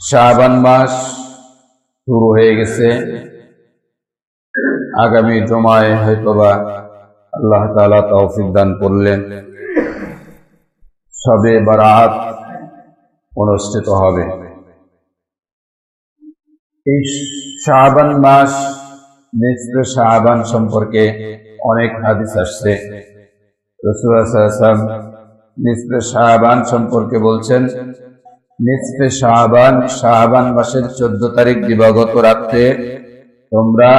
শাবান মাস শুরু হয়ে গেছে। আগামী জমায় হয়তোবা আল্লাহ তাআলা তৌফিক দান করলেন। সবে বারাত অনুষ্ঠিত হবে। এই শাবান মাস নিশ্চিত শাবান সম্পর্কে অনেক হাদিস আসছে। সাল্লাল্লাহু আলাইহি ওয়াসাল্লাম সম্পর্কে বলছেন নিসফে শাবান শাবান মাসের চোদ্দ তারিখ দিবাগত রাত্রে তোমরা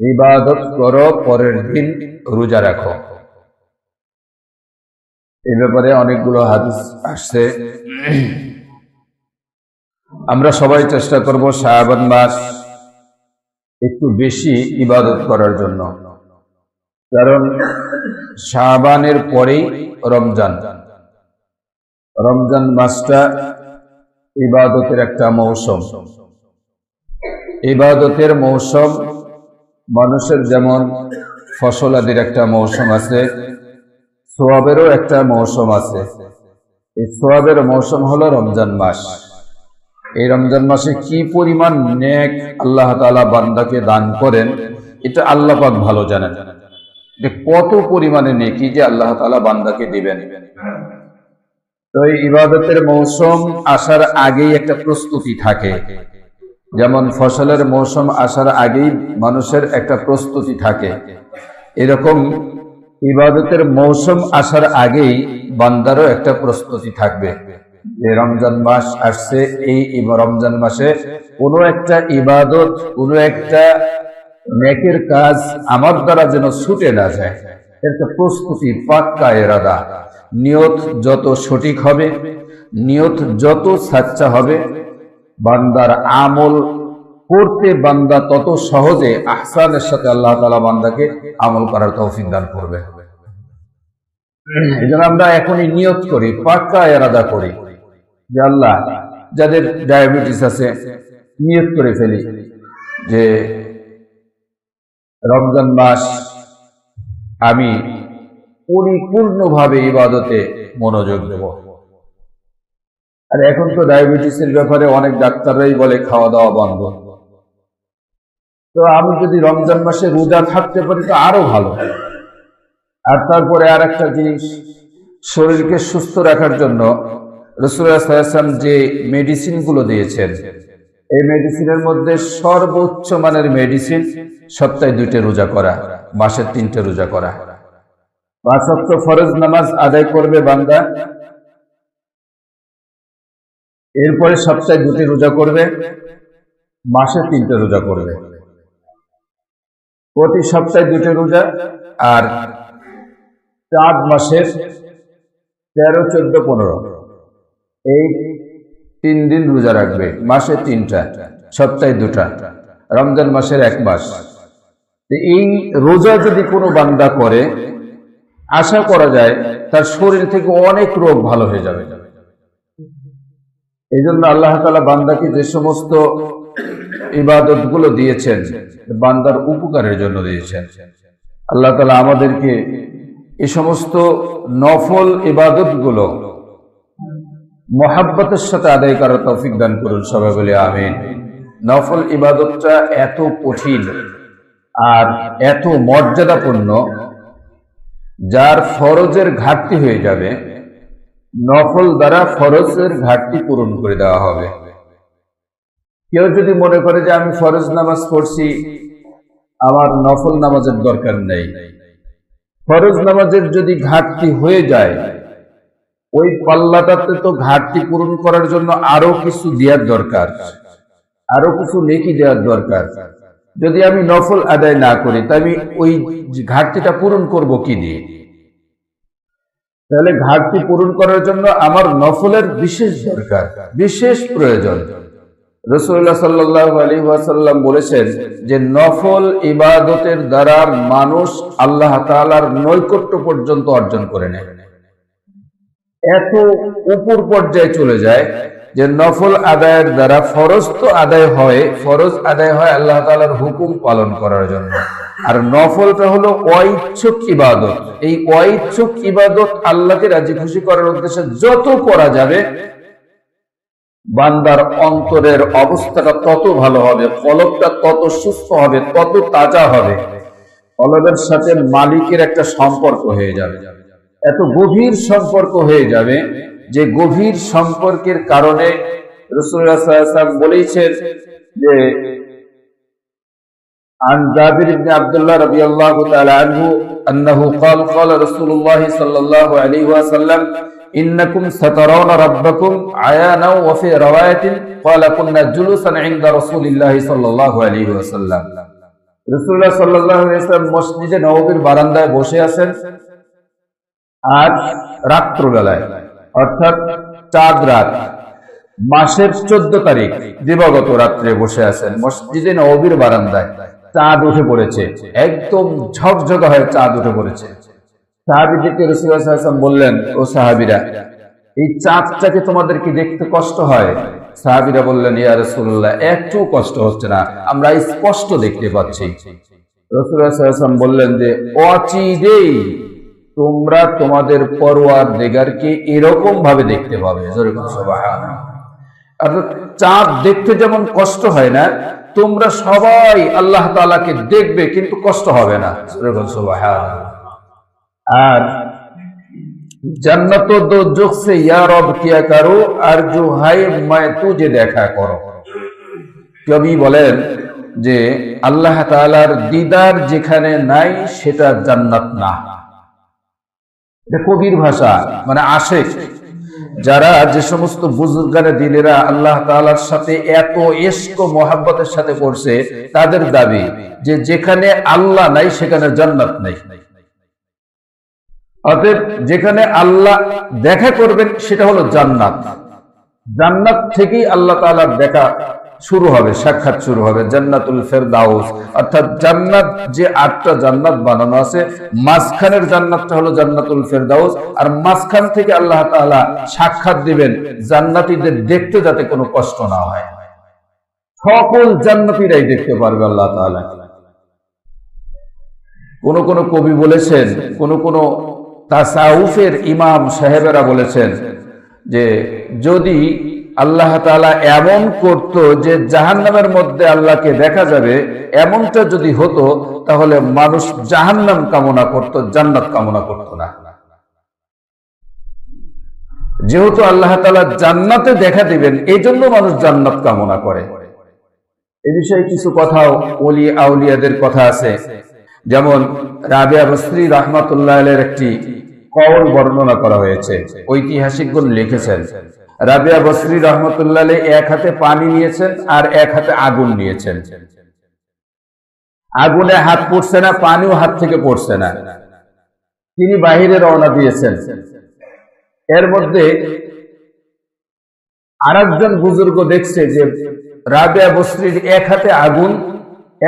ইবাদত করো, পরের দিন রোজা রাখো। এ ব্যাপারে অনেকগুলো হাদিস আসছে। আমরা সবাই চেষ্টা করব শাবান মাস একটু বেশি ইবাদত করার জন্য। কারণ শাবানের পরেই রমজান। রমজান মাসটা ইবাদতের একটা মৌসুম। ইবাদতের মৌসুম মানুষের যেমন ফসল আদির একটা মৌসুম আছে, সোয়াবেরও একটা মৌসুম আছে। এই সোয়াবের মৌসুম হলো রমজান মাস। এই রমজান মাসে কি পরিমাণ নেক আল্লাহ তাআলা বান্দাকে দান করেন, এটা আল্লাহ পাক ভালো জানেন। যে কত পরিমাণে নেকি যে আল্লাহ তাআলা বান্দাকে দিবেন। তো এই ইবাদতের মৌসুম আসার আগেই একটা প্রস্তুতি থাকে। যেমন ফসলের মৌসুম আসার আগেই মানুষের একটা প্রস্তুতি থাকে। এরকম ইবাদতের মৌসুম আসার আগেই বান্দারও একটা প্রস্তুতি থাকবে। যে রমজান মাস আসছে, এই রমজান মাসে কোনো একটা ইবাদত, কোনো একটা নেকের কাজ আমার দ্বারা যেন ছুটে না যায়। একটা প্রস্তুতি পাক্কা এরাদা। নিয়ত যত সঠিক হবে, নিয়ত যত সাচ্চা হবে, বান্দার আমল করতে বান্দা তত সহজে আহসানের সাথে আল্লাহ তালা বান্দাকে আমল করার তৌফিক দান করবে। এই জন্য আমরা এখনই নিয়ত করি, পাক্কা এরাদা করি। যে আল্লাহ, যাদের ডায়াবেটিস আছে, নিয়ত করে ফেলি যে রমজান মাস আমি পরিপূর্ণভাবে ইবাদতে মনোযোগ দেব। আর এখন তো ডায়াবেটিসের ব্যাপারে অনেক ডাক্তাররাই বলে খাওয়া দাওয়া বন্ধ। তো আমি যদি রমজান মাসে রোজা থাকতে পারি তো আরও ভালো। আর তারপরে আর একটা জিনিস, শরীরকে সুস্থ রাখার জন্য রসুলাম যে মেডিসিনগুলো দিয়েছেন, এই মেডিসিনের মধ্যে সর্বোচ্চ মানের মেডিসিন সপ্তাহে দুইটা রোজা করা। মাসের তিনটে রোজা করা। পাঁচ ফরজ নামাজ আদায় করবে বান্দা। এরপরে সপ্তাহে দুটি রোজা করবে, মাসে তিনটে রোজা করবে। প্রতি সপ্তাহে দুটো রোজা আর চার মাসের তেরো, চোদ্দ, পনেরো। এই তিন দিন রোজা রাখবে, মাসে তিনটা, সপ্তাহে দুটা, রমজান মাসের এক মাস। এই রোজা যদি কোনো বান্দা করে, আশা করা যায় তার শরীর থেকে অনেক রোগ ভালো হয়ে যাবে। এই জন্য আল্লাহ তালা বান্দাকে যে সমস্ত ইবাদতগুলো দিয়েছেন, বান্দার উপকারের জন্য দিয়েছেন। আল্লাহ তালা আমাদেরকে এই সমস্ত নফল ইবাদতগুলো মহাব্বতের সাথে আদায় করার তৌফিক দান করুন সবাই বলে আমিন। নফল ইবাদতটা এত কঠিন। আর এত মর্যাদাপূর্ণ, যার ফরজের ঘাটতি হয়ে যাবে, নফল দ্বারা ফরজের ঘাটতি পূরণ করে দেওয়া হবে। কেউ যদি মনে করে যে আমি ফরজ নামাজ পড়ছি, আমার নফল নামাজের দরকার নেই। ফরজ নামাজের যদি ঘাটতি হয়ে যায়, ওই পাল্লাটাতে তো ঘাটতি পূরণ করার জন্য আরও কিছু দেওয়ার দরকার, আরও কিছু নেকি দেওয়ার দরকার। যদি আমি নফল আদায় না করি, তা আমি ওই ঘাটতিটা পূরণ করব কি দিয়ে? তাহলে ঘাটতি পূরণ করার জন্য আমার নফলের বিশেষ দরকার, বিশেষ প্রয়োজন। রসুল্লাহ সাল্লাহ আলী ওয়াসাল্লাম বলেছেন যে, নফল ইবাদতের দ্বারা মানুষ আল্লাহ তালার নৈকট্য পর্যন্ত অর্জন করে নেয়। এত উপর পর্যায়ে চলে যায় যে নফল আদায়ের দ্বারা ফরজ তো আদায় হয়, ফরজ আদায় হয় আল্লাহ তালার হুকুম পালন করার জন্য। আর নফলটা হলো অইচ্ছুক ইবাদত। এই অইচ্ছুক ইবাদত আল্লাহকে রাজি খুশি করার উদ্দেশ্যে যত করা যাবে, বান্দার অন্তরের অবস্থাটা তত ভালো হবে, কলবটা তত সুস্থ হবে, তত তাজা হবে। কলবের সাথে মালিকের একটা সম্পর্ক হয়ে যাবে। এত গভীর সম্পর্ক হয়ে যাবে যে গভীর সম্পর্কের কারণে রসুল্লাহ সাল্লাল্লাহু বলেছেন যে عن جابر بن عبد الله رضي الله تعالى عنه أنه قال قال رسول الله صلى الله عليه وسلم إنكم سترون ربكم عيانا وفي رواية قال كنا جلوسا عند رسول الله صلى الله عليه وسلم রসুল্লাহ সাল্লাহ ইসলাম মসজিদে নবীর বারান্দায় বসে আছেন আর রাত্রবেলায় অর্থাৎ চাঁদ রাত। মাসের চোদ্দ তারিখ, দিবাগত রাত্রে বসে আছেন মসজিদে নবীর বারান্দায়। চাঁদ উঠে পড়েছে। একদম ঝকঝকা হয়ে চাঁদ উঠে পড়েছে। সাহাবিদেরকে রসুল্লাহাম বললেন, ও সাহাবিরা, এই চাঁদটাকে তোমাদেরকে দেখতে কষ্ট হয়? সাহাবিরা বললেন, ইয়া রসুল্লাহ একটু কষ্ট হচ্ছে না, আমরা স্পষ্ট দেখতে পাচ্ছি। রসুল্লাহাম বললেন যে, অচিরেই তোমরা তোমাদের পরোয়ার দেগারকে এরকম ভাবে দেখতে পাবে অর্থাৎ চাঁদ দেখতে যেমন কষ্ট হয় না, তোমরা সবাই আল্লাহ তালাকে দেখবে কিন্তু কষ্ট হবে না। আর জান্নাত দো জোকসে, ইয়া কিয়া কারও, আর জো হাই মায় যে দেখা করো। কবি বলেন যে, আল্লাহ তালার দিদার যেখানে নাই, সেটা জান্নাত না। এটা কবির ভাষা মানে আশেক যারা যে সমস্ত বুজুর্গানে, দিলেরা আল্লাহ তাআলার সাথে এত এস্ক মোহাব্বতের সাথে পড়ছে, তাদের দাবি যে যেখানে আল্লাহ নাই, সেখানে জান্নাত নাই। অতএব যেখানে আল্লাহ দেখা করবেন, সেটা হলো জান্নাত। জান্নাত থেকেই আল্লাহ তাআলার দেখা শুরু হবে, সাক্ষাৎ শুরু হবে, জান্নাতুল ফেরদাউস। অর্থাৎ জান্নাত, যে আটটা জান্নাত বানানো আছে, মাঝখানের জান্নাতটা হলো জান্নাতুল ফেরদাউস, আর মাঝখান থেকে আল্লাহ তাআলা সাক্ষাৎ দিবেন জান্নাতীদের দেখতে যাতে কোনো কষ্ট না হয়। সকল জান্নাতীরাই দেখতে পারবে আল্লাহ তাআলা। কোন কোন কবি বলেছেন, কোন কোন তাসাউফের ইমাম সাহেবেরা বলেছেন যে যদি আল্লাহ তাআলা এমন করত যে জাহান্নামের মধ্যে আল্লাহকে দেখা যাবে, এমনটা যদি হতো, তাহলে মানুষ জাহান্নাম কামনা করত, জান্নাত কামনা করত না। যেহেতু আল্লাহ তাআলা জান্নাতে দেখা দিবেন এই জন্য মানুষ জান্নাত কামনা করে। এ বিষয়ে কিছু কথাও অলি আউলিয়াদের কথা আছে। যেমন রাবিয়া বসরি রহমাতুল্লাহ একটি কওল বর্ণনা করা হয়েছে ঐতিহাসিকগণ লিখেছেন। রাবিয়া বসরি রহমতুল্লাহ এক হাতে পানি নিয়েছেন আর এক হাতে আগুন নিয়েছেন। আগুনে হাত পড়ছে না, পানিও হাত থেকে পড়ছে না। তিনি বাহিরে রওনা দিয়েছেন। এর মধ্যে আর একজন বুজুর্গ দেখছে যে রাবিয়া বসরির এক হাতে আগুন,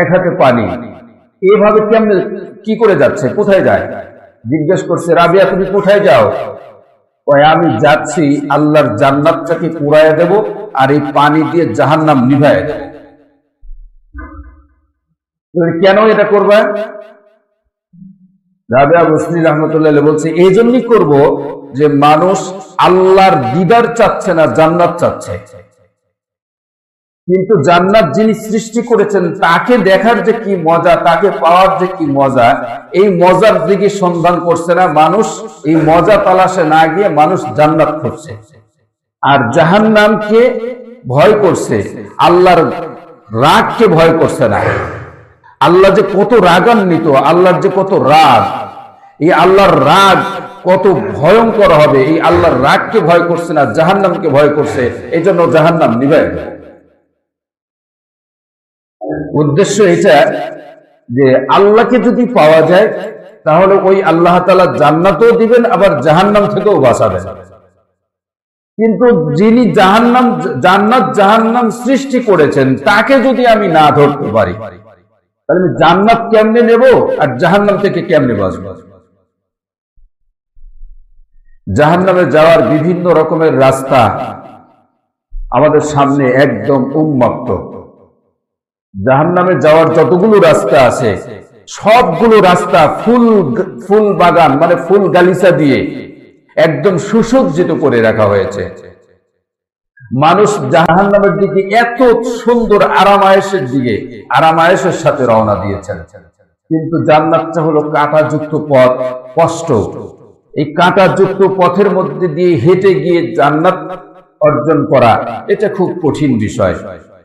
এক হাতে পানি। এভাবে কেমনে, কি করে যাচ্ছে? কোথায় যায়? জিজ্ঞেস করছে, রাবিয়া, তুমি কোথায় যাও? আমি যাচ্ছি, আল্লাহর জান্নাতটাকে কুড়াইয়া দেব আর এই পানি দিয়ে জাহান্নাম নিভাইয়া দেব। কেন এটা করবে? রাবেয়া বসরি রহমতুল্লাহ বলছে এই জন্যই করব যে মানুষ আল্লাহর দিদার চাচ্ছে না জান্নাত চাচ্ছে। কিন্তু জান্নাত যিনি সৃষ্টি করেছেন, তাকে দেখার যে কি মজা, তাকে পাওয়ার যে কি মজা, এই মজার দিকে সন্ধান করছে না মানুষ, এই মজা তালাশে না গিয়ে মানুষ জান্নাত করছে আর জাহান নামকে ভয় করছে, আল্লাহর রাগকে ভয় করছে না। আল্লাহ যে কত রাগান্বিত, আল্লাহর যে কত রাগ, এই আল্লাহর রাগ কত ভয়ঙ্কর হবে, এই আল্লাহর রাগকে ভয় করছে না, জাহান্নামকে ভয় করছে এই জন্য জাহান্নাম নিবায় উদ্দেশ্য এটা যে আল্লাহকে যদি পাওয়া যায়, তাহলে ওই আল্লাহ তালা জান্নাতও দিবেন, আবার জাহান্নাম থেকেও বাঁচাবেন। কিন্তু যিনি জাহান্নাম, জান্নাত জাহান্নাম সৃষ্টি করেছেন, তাকে যদি আমি না ধরতে পারি, তাহলে আমি জান্নাত কেমনে নেব আর জাহান্নাম থেকে কেমনে বাঁচব? জাহান্নামে যাওয়ার বিভিন্ন রকমের রাস্তা আমাদের সামনে একদম উন্মুক্ত। জাহান্নামে যাওয়ার যতগুলো রাস্তা আছে, সবগুলো রাস্তা ফুল ফুল বাগান মানে ফুল গালিচা দিয়ে একদম সুসজ্জিত করে রাখা হয়েছে। মানুষ জাহান নামের দিকে এত সুন্দর আরামায়েশের দিকে, আরামায়েশের সাথে রওনা দিয়েছেন। কিন্তু জান্নাতটা হলো কাঁটাযুক্ত পথ কষ্ট এই কাঁটাযুক্ত পথের মধ্যে দিয়ে হেঁটে গিয়ে জান্নাত অর্জন করা, এটা খুব কঠিন বিষয়।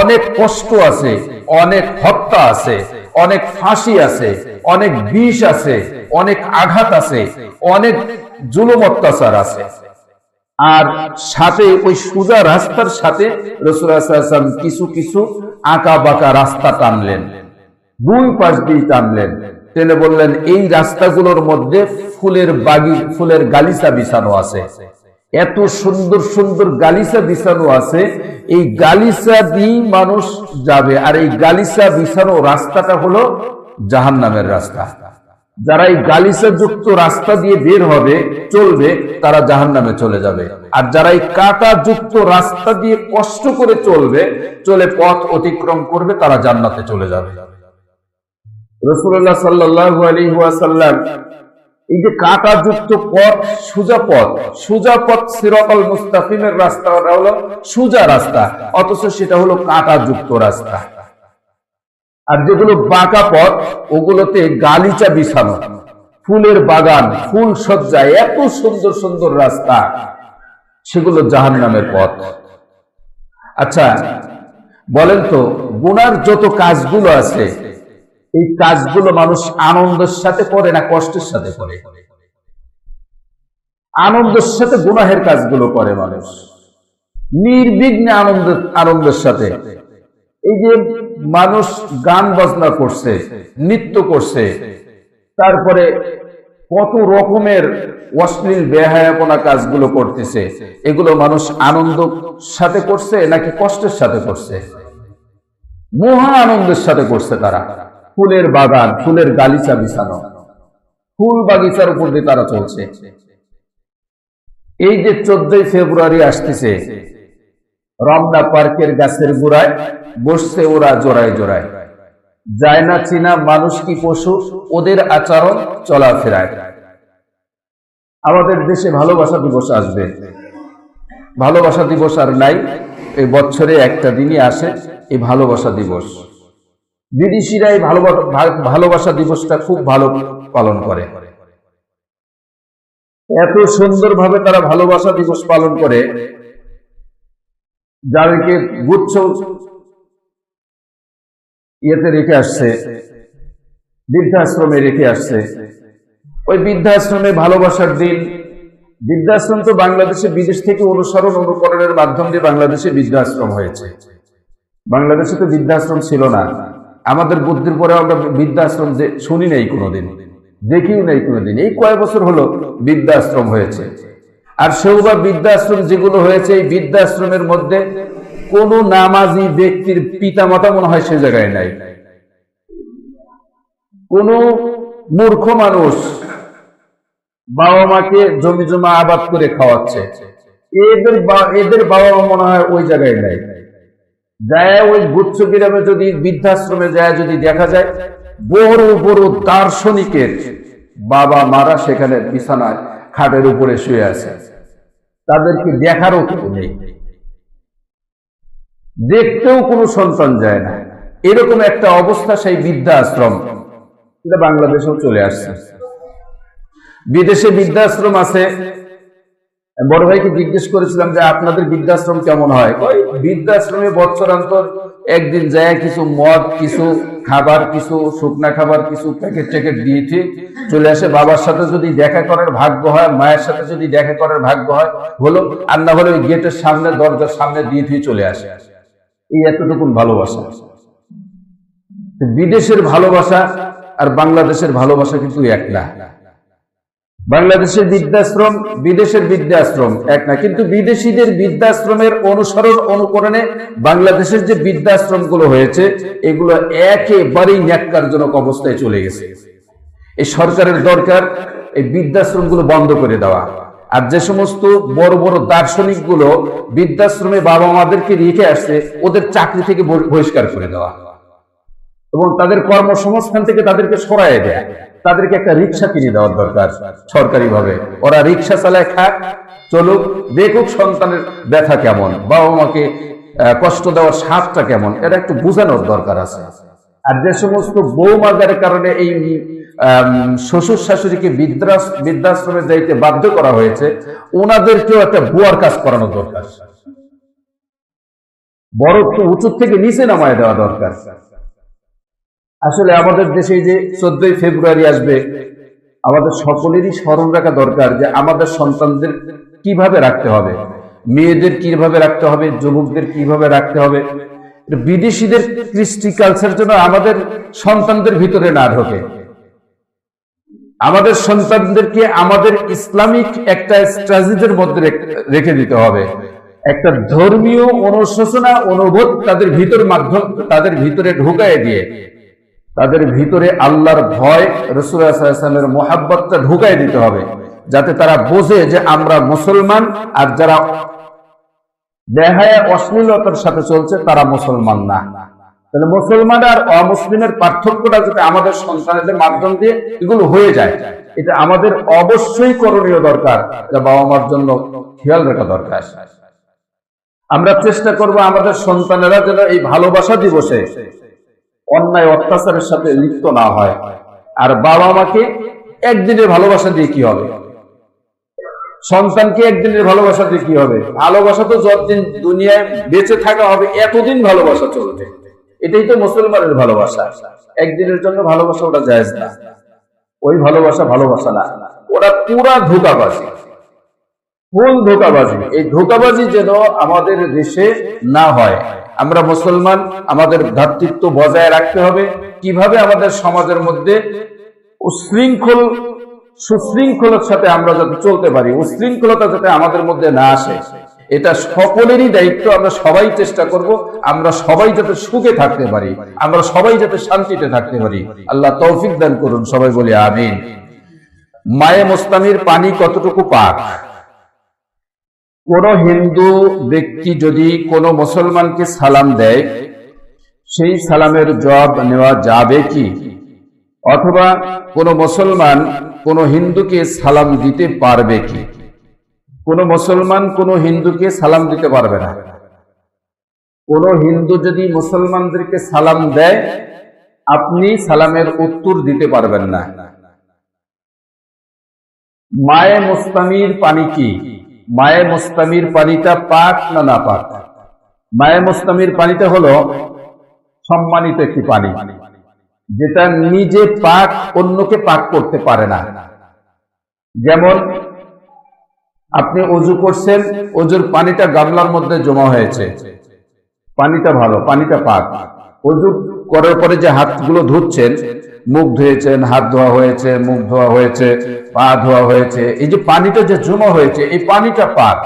অনেক কষ্ট আছে, অনেক হত্যা আছে, অনেক ফাঁসি আছে, অনেক বিষ আছে, অনেক আঘাত আছে, অনেক জুলুম অত্যাচার আছে। আর সাথে ওই সোজা রাস্তার সাথে রসুলাম কিছু কিছু আঁকা বাঁকা রাস্তা টানলেন, দুই পাশ দিয়ে টানলেন। টেনে বললেন, এই রাস্তাগুলোর মধ্যে ফুলের বাগি, ফুলের গালিচা বিছানো আছে। এত সুন্দর সুন্দর গালিচা বিছানো আছে, এই গালিচা দিয়ে মানুষ যাবে। আর এই গালিচা বিছানো রাস্তাটা হলো জাহান নামের রাস্তা। যারা এই গালিচা যুক্ত রাস্তা দিয়ে বের হবে, চলবে, তারা জাহান নামে চলে যাবে। আর যারা এই কাটা যুক্ত রাস্তা দিয়ে কষ্ট করে চলবে, চলে পথ অতিক্রম করবে, তারা জান্নাতে চলে যাবে। রসুল্লাহ সাল্লাহ আলী ওয়াসাল্লাম এই যে কাটা যুক্ত পথ, সুজা পথ সুজা পথ সিরকল মুস্তাফিমের রাস্তা হলো সুজা রাস্তা, অথচ সেটা হলো কাটা যুক্ত রাস্তা। আর যেগুলো বাঁকা পথ, ওগুলোতে গালিচা বিছানো, ফুলের বাগান, ফুল সজ্জায় এত সুন্দর সুন্দর রাস্তা, সেগুলো জাহান নামের পথ। আচ্ছা বলেন তো, গুনার যত কাজগুলো আছে এই কাজগুলো মানুষ আনন্দের সাথে করে না কষ্টের সাথে করে? আনন্দের সাথে গুনাহের কাজগুলো করে মানুষ। নির্বিঘ্নে আনন্দ আনন্দের সাথে। এই যে মানুষ গান বাজনা করছে, নৃত্য করছে, তারপরে কত রকমের অশ্লীল বেহায়াপনা কাজগুলো করতেছে, এগুলো মানুষ আনন্দ সাথে করছে নাকি কষ্টের সাথে করছে? মহা আনন্দের সাথে করছে তারা। ফুলের বাগান, ফুলের গালিচা বিছানো। ফুল বাগিচার উপর দিয়ে তারা চলছে। এই যে চোদ্দই ফেব্রুয়ারি আসতেছে, রমনা পার্কের গাছের গোড়ায় বসছে ওরা জোড়ায় জোড়ায়। যায় না চীনা মানুষ কি পশু, ওদের আচরণ চলাফেরায়। আমাদের দেশে ভালোবাসা দিবস আসবে। ভালোবাসা দিবস আর নাই এই বছরে একটা দিনই আসে এই ভালোবাসা দিবস। বিদেশিরা এই ভালোবাসা দিবসটা খুব ভালো পালন করে। এত সুন্দরভাবে তারা ভালোবাসা দিবস পালন করে, যাদেরকে গুচ্ছ ইয়েতে রেখে আসছে, বৃদ্ধাশ্রমে রেখে আসছে। ওই বৃদ্ধাশ্রমে ভালোবাসার দিন, বৃদ্ধাশ্রম তো বাংলাদেশে বিদেশ থেকে অনুসরণ অনুকরণের মাধ্যম দিয়ে বাংলাদেশে বৃদ্ধাশ্রম হয়েছে। বাংলাদেশে তো বৃদ্ধাশ্রম ছিল না। আমাদের বুদ্ধির পরে আমরা বৃদ্ধাশ্রম যে শুনি নাই কোনোদিন, দেখিও নাই কোনোদিন। এই কয় বছর হলো বৃদ্ধাশ্রম হয়েছে। আর সেও বা বৃদ্ধাশ্রম যেগুলো হয়েছে, এই বৃদ্ধাশ্রমের মধ্যে কোন নামাজি ব্যক্তির পিতা মাতা মনে হয় সে জায়গায় নাই। কোন মূর্খ মানুষ বাবা মাকে জমি জমা আবাদ করে খাওয়াচ্ছে। এদের এদের বাবা মা মনে হয় ওই জায়গায় নাই। যায় ওই গুচ্ছ গ্রামে যদি বৃদ্ধাশ্রমে যায় যদি দেখা যায় বড় বড় দার্শনিকের বাবা মারা সেখানে বিছানায় খাটের উপরে শুয়ে আছে। তাদেরকে দেখারও কেউ নেই। দেখতেও কোনো সন্তান যায় না। এরকম একটা অবস্থা সেই বৃদ্ধাশ্রম। এটা বাংলাদেশেও চলে আসছে। বিদেশে বৃদ্ধাশ্রম আছে। বড় ভাইকে জিজ্ঞেস করেছিলাম যে আপনাদের বৃদ্ধাশ্রম কেমন হয়? বৃদ্ধাশ্রমে বছরান্তর একদিন যায় কিছু মদ, কিছু খাবার, কিছু শুকনা খাবার, কিছু প্যাকেট ট্যাকেট দিয়েছে চলে আসে। বাবার সাথে যদি দেখা করার ভাগ্য হয়, মায়ের সাথে যদি দেখা করার ভাগ্য হয়, হলো আর না হলে ওই গেটের সামনে, দরজার সামনে দিয়ে দিয়ে চলে আসে। এই এতটুকুন ভালোবাসা। বিদেশের ভালোবাসা আর বাংলাদেশের ভালোবাসা কিন্তু এক না। বাংলাদেশের বৃদ্ধাশ্রম, বিদেশের বৃদ্ধাশ্রম, এক না, কিন্তু বিদেশিদের বৃদ্ধাশ্রমের অনুসরণ অনুকরণে বাংলাদেশের যে বৃদ্ধাশ্রমগুলো হয়েছে, এগুলো একেবারেই ন্যাক্কারজনক অবস্থায় চলে গেছে। এই সরকারের দরকার এই বৃদ্ধাশ্রমগুলো বন্ধ করে দেওয়া। আর যে সমস্ত বড় বড় দার্শনিকগুলো বৃদ্ধাশ্রমে বাবা মাদেরকে রেখে আসছে, ওদের চাকরি থেকে বহি- বহিষ্কার করে দেওয়া। এবং তাদের কর্মসংস্থান থেকে তাদেরকে সরায় দেয়। তাদেরকে একটা রিক্সা কিনে দেওয়ার দরকার সরকারি ভাবে ওরা রিক্সা চালায় খাক চলুক, দেখুক সন্তানের ব্যথা কেমন বাবা মাকে কষ্ট দেওয়ার স্বাদটা কেমন, এটা একটু বোঝানোর দরকার আছে। আর যে সমস্ত বৌমাদের কারণে এই শ্বশুর শাশুড়িকে বৃদ্ধাস- বৃদ্ধাশ্রমে যাইতে বাধ্য করা হয়েছে, ওনাদেরকেও একটা বুয়ার কাজ করানো দরকার। বড় উঁচু থেকে নিচে নামায় দেওয়া দরকার। আসলে আমাদের দেশে যে চোদ্দই ফেব্রুয়ারি আসবে, আমাদের সকলেরই স্মরণ রাখা দরকার যে আমাদের সন্তানদের কীভাবে রাখতে হবে, মেয়েদের কীভাবে রাখতে হবে, যুবকদের কীভাবে রাখতে হবে। বিদেশিদের কৃষ্টি কালচার জন্য আমাদের সন্তানদের ভিতরে না ঢোকে। আমাদের সন্তানদেরকে আমাদের ইসলামিক একটা স্ট্র্যাটেজির মধ্যে রেখে দিতে হবে। একটা ধর্মীয় অনুশোচনা অনুভূত তাদের ভিতর মাধ্যম, তাদের ভিতরে ঢুকায় দিয়ে তাদের ভিতরে আল্লাহর ভয় রসুলের মোহাব্বতটা ঢুকাই দিতে হবে, যাতে তারা বোঝে যে আমরা মুসলমান আর যারা দেহায় অশ্লীলতার সাথে চলছে, তারা মুসলমান না। তাহলে মুসলমান আর অমুসলিমের পার্থক্যটা যাতে আমাদের সন্তানদের মাধ্যম দিয়ে এগুলো হয়ে যায়, এটা আমাদের অবশ্যই করণীয় দরকার বাবা মার জন্য খেয়াল রাখা দরকার। আমরা চেষ্টা করব আমাদের সন্তানেরা যেন এই ভালোবাসা দিবসে অন্যায় অত্যাচারের সাথে লিপ্ত না হয়। আর বাবা মাকে একদিনের ভালোবাসা দিয়ে কি হবে? সন্তানকে একদিনের ভালোবাসা দিয়ে কি হবে? ভালোবাসা তো যতদিন দুনিয়ায় বেঁচে থাকা হবে, এতদিন ভালোবাসা চলবে। এটাই তো মুসলমানের ভালোবাসা। একদিনের জন্য ভালোবাসা ওটা জায়েজ না। ওই ভালোবাসা ভালোবাসা না। ওরা পুরা ধোকাবাজি। ফুল ধোকাবাজি। এই ধোকাবাজি যেন আমাদের দেশে না হয়। আমরা মুসলমান, আমাদের ভ্রাতৃত্ব বজায় রাখতে হবে। কীভাবে আমাদের সমাজের মধ্যে উশৃঙ্খল, সুশৃঙ্খলার সাথে আমরা যাতে চলতে পারি, উশৃঙ্খলতা যাতে আমাদের মধ্যে না আসে, এটা সকলেরই দায়িত্ব। আমরা সবাই চেষ্টা করব আমরা সবাই যাতে সুখে থাকতে পারি, আমরা সবাই যাতে শান্তিতে থাকতে পারি। আল্লাহ তৌফিক দান করুন, সবাই বলি আমিন। মায়ে মোস্তামির পানি কতটুকু পাক? কোন হিন্দু ব্যক্তি যদি কোন মুসলমানকে সালাম দেয়, সেই সালামের জবাব নেওয়া যাবে কি? অথবা কোন মুসলমান কোন হিন্দুকে সালাম দিতে পারবে কি? কোন মুসলমান কোন হিন্দুকে সালাম দিতে পারবে না। কোন হিন্দু যদি মুসলমানদেরকে সালাম দেয়, আপনি সালামের উত্তর দিতে পারবেন না। মায়ে মুস্তামির পানি কি? মায়ে মুস্তামির পানিটা পাক না না পাক? মায়ে মুস্তামির পানিটা হলো সম্মানিত একটি পানি। যেটা নিজে পাক, অন্যকে পাক করতে পারে না। যেমন আপনি অজু করছেন, অজুর পানিটা গামলার মধ্যে জমা হয়েছে। পানিটা ভালো, পানিটা পাক। অজু করার পরে যে হাতগুলো ধুচ্ছেন, মুখ ধুয়েছেন, হাত ধোয়া হয়েছে, মুখ ধোয়া হয়েছে, পা ধোয়া হয়েছে, এই যে পানিটা যে জমা হয়েছে, এই পানিটা পাক।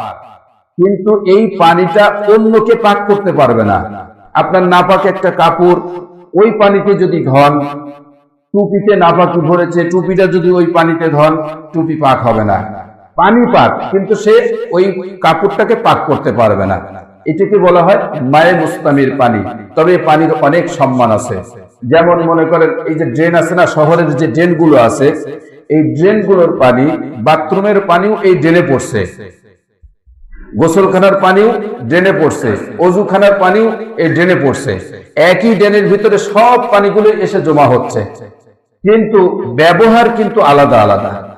কিন্তু এই পানিটা অন্যকে পাক করতে পারবে না। আপনার নাপাক একটা কাপড়, ওই পানিতে যদি ধন, টুপিতে নাপাকি ভরেছে টুপিটা যদি ওই পানিতে ধন, টুপি পাক হবে না। পানি পাক, কিন্তু সে ওই কাপড়টাকে পাক করতে পারবে না। এটাকে বলা হয় মায়ে মুস্তামির পানি। তবে পানির অনেক সম্মান আছে। যেমন মনে করেন, এই যে ড্রেন আছে না, শহরের যে ড্রেনগুলো আছে, এই ড্রেনগুলোর পানি, বাথরুমের পানিও এই ড্রেনে পড়ছে। গোসলখানার পানিও ড্রেনে পড়ছে। অজুখানার পানিও এই ড্রেনে পড়ছে। একই ড্রেনের ভিতরে সব পানিগুলো এসে জমা হচ্ছে। কিন্তু ব্যবহার কিন্তু আলাদা আলাদা।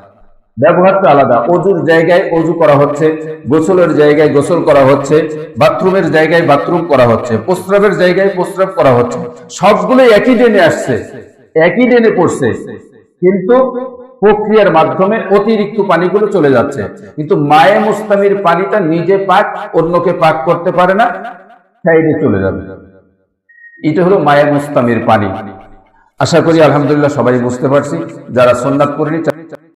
ব্যবহারটা আলাদা। অজুর জায়গায় অজু করা হচ্ছে, গোসলের জায়গায় গোসল করা হচ্ছে, বাথরুমের জায়গায় বাথরুম করা হচ্ছে, প্রস্রাবের জায়গায় প্রস্রাব করা হচ্ছে। সবগুলো একই ড্রেনে আসছে, একই ড্রেনে পড়ছে। কিন্তু প্রক্রিয়ার মাধ্যমে অতিরিক্ত পানিগুলো চলে যাচ্ছে। কিন্তু মায়ে মুস্তামির পানিটা নিজে পাক, অন্যকে পাক করতে পারে না, সাইডে চলে যাবে। এটা হলো মায়ে মুস্তামির পানি। আশা করি আলহামদুলিল্লাহ সবাই বুঝতে পারছি, যারা সন্ন্যাত করেনি